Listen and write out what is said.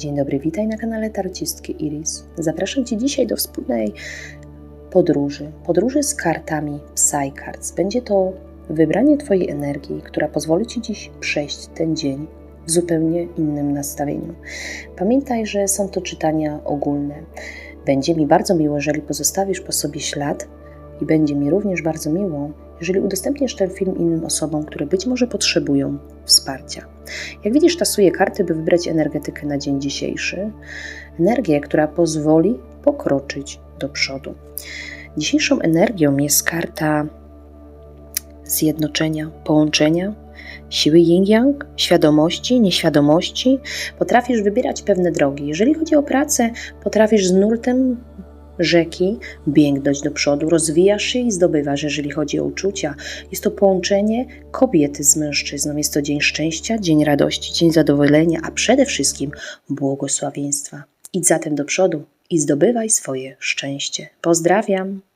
Dzień dobry, witaj na kanale Tarcistki Iris. Zapraszam Cię dzisiaj do wspólnej podróży. Podróży z kartami Psycards. Będzie to wybranie Twojej energii, która pozwoli Ci dziś przejść ten dzień w zupełnie innym nastawieniu. Pamiętaj, że są to czytania ogólne. Będzie mi bardzo miło, jeżeli pozostawisz po sobie ślad i będzie mi również bardzo miło, jeżeli udostępnisz ten film innym osobom, które być może potrzebują wsparcia. Jak widzisz, tasuję karty, by wybrać energetykę na dzień dzisiejszy. Energię, która pozwoli pokroczyć do przodu. Dzisiejszą energią jest karta zjednoczenia, połączenia, siły yin-yang, świadomości, nieświadomości. Potrafisz wybierać pewne drogi. Jeżeli chodzi o pracę, potrafisz z nurtem rzeki biegnąć do przodu, rozwijasz się i zdobywasz, jeżeli chodzi o uczucia. Jest to połączenie kobiety z mężczyzną. Jest to dzień szczęścia, dzień radości, dzień zadowolenia, a przede wszystkim błogosławieństwa. Idź zatem do przodu i zdobywaj swoje szczęście. Pozdrawiam!